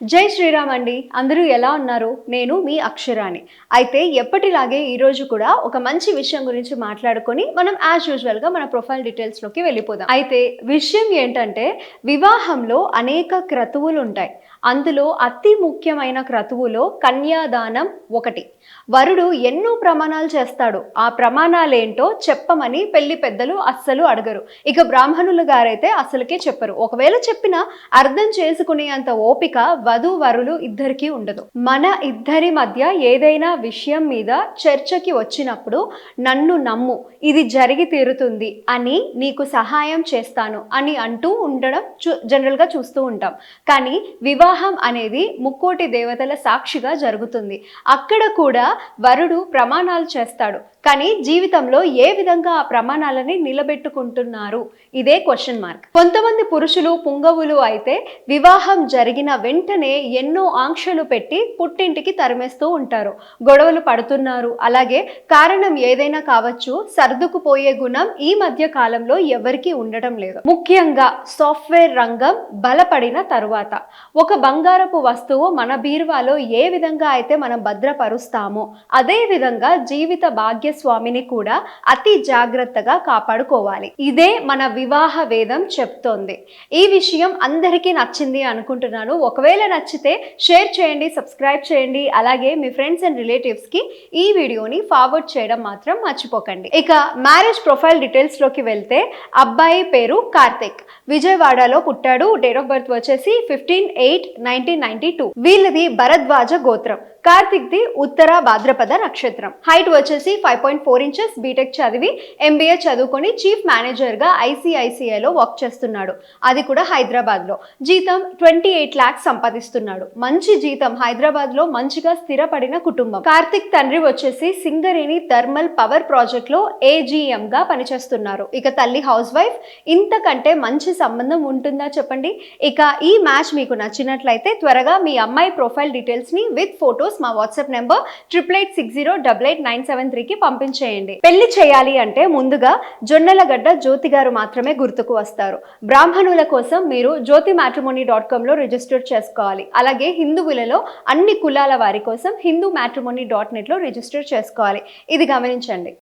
జై శ్రీరామ్ అండి. అందరూ ఎలా ఉన్నారు? నేను మీ అక్షరాని అయితే ఎప్పటిలాగే ఈరోజు కూడా ఒక మంచి విషయం గురించి మాట్లాడుకొని మనం యాజ్ యూజువల్గా మన ప్రొఫైల్ డీటెయిల్స్లోకి వెళ్ళిపోదాం. అయితే విషయం ఏంటంటే వివాహంలో అనేక క్రతువులు ఉంటాయి అందులో అతి ముఖ్యమైన క్రతువులో కన్యాదానం ఒకటి. వరుడు ఎన్నో ప్రమాణాలు చేస్తాడు. ఆ ప్రమాణాలేంటో చెప్పమని పెళ్ళి పెద్దలు అస్సలు అడగరు. ఇక బ్రాహ్మణులు గారైతే అస్సలకే చెప్పరు. ఒకవేళ చెప్పినా అర్థం చేసుకునేంత ఓపిక వధు వరులు ఇద్దరికీ ఉండదు. మన ఇద్దరి మధ్య ఏదైనా విషయం మీద చర్చకి వచ్చినప్పుడు నన్ను నమ్ము ఇది జరిగి తీరుతుంది అని నీకు సహాయం చేస్తాను అని అంటూ ఉండడం చూ జనరల్గా చూస్తూ ఉంటాం. కానీ వివాహం అనేది ముక్కోటి దేవతల సాక్షిగా జరుగుతుంది. అక్కడ కూడా వరుడు ప్రమాణాలు చేస్తాడు. కానీ జీవితంలో ఏ విధంగా ఆ ప్రమాణాలని నిలబెట్టుకుంటున్నారు? ఇదే క్వశ్చన్ మార్క్. కొంతమంది పురుషులు పుంగవులు అయితే వివాహం జరిగిన వెంటనే ఎన్నో ఆంక్షలు పెట్టి పుట్టింటికి తరిమేస్తూ ఉంటారు. గొడవలు పడుతున్నారు. అలాగే కారణం ఏదైనా కావచ్చు సర్దుకుపోయే గుణం ఈ మధ్య కాలంలో ఎవరికీ ఉండటం లేదు. ముఖ్యంగా సాఫ్ట్వేర్ రంగం బలపడిన తరువాత. ఒక బంగారపు వస్తువు మన బీరువాలో ఏ విధంగా అయితే మనం భద్రపరుస్తామో అదే విధంగా జీవిత భాగ్యస్వామిని కూడా అతి జాగ్రత్తగా కాపాడుకోవాలి. ఇదే మన వివాహ వేదం చెప్తోంది. ఈ విషయం అందరికీ నచ్చింది అనుకుంటున్నాను. ఒకవేళ నచ్చితే షేర్ చేయండి సబ్స్క్రైబ్ చేయండి. అలాగే మీ ఫ్రెండ్స్ అండ్ రిలేటివ్స్కి ఈ వీడియోని ఫార్వర్డ్ చేయడం మాత్రం మర్చిపోకండి. ఇక మ్యారేజ్ ప్రొఫైల్ డీటెయిల్స్లోకి వెళ్తే అబ్బాయి పేరు కార్తిక్. విజయవాడలో పుట్టాడు. డేట్ ఆఫ్ బర్త్ వచ్చేసి fifteen eight nineteen ninety two. వీళ్ళది భరద్వాజ గోత్రం. కార్తిక్ ది ఉత్తర భాద్రపద నక్షత్రం. హైట్ వచ్చేసి five point four inches BTech చదివి ఎంబీఏ చదువుకొని చీఫ్ మేనేజర్గా ఐసీఐసీఐలో వర్క్ చేస్తున్నాడు. అది కూడా హైదరాబాద్లో జీతం ట్వంటీ ఎయిట్ ల్యాక్స్ సంపాదిస్తున్నాడు. మంచి జీతం హైదరాబాద్లో మంచిగా స్థిరపడిన కుటుంబం. కార్తిక్ తండ్రి వచ్చేసి సింగరేణి థర్మల్ పవర్ ప్రాజెక్ట్లో ఏజీఎం గా పనిచేస్తున్నారు. ఇక తల్లి హౌస్ వైఫ్ ఇంతకంటే మంచి సంబంధం ఉంటుందా చెప్పండి? ఇక ఈ మ్యాచ్ మీకు నచ్చినట్లయితే త్వరగా మీ అమ్మాయి ప్రొఫైల్ డీటెయిల్స్ని విత్ ఫోటోస్ మా WhatsApp number triple eight six zero double eight nine seven త్రీకి పంపించేయండి. పెళ్ళి చేయాలి అంటే ముందుగా జొన్నలగడ్డ జ్యోతి గారు మాత్రమే గుర్తుకు వస్తారు. బ్రాహ్మణుల కోసం మీరు జ్యోతి మ్యాట్రిమోనీ డాట్ కామ్లో రిజిస్టర్ చేసుకోవాలి. అలాగే హిందువులలో అన్ని కులాల వారి కోసం హిందూ మ్యాట్రిమోనీ డాట్ నెట్లో రిజిస్టర్ చేసుకోవాలి. ఇది గమనించండి.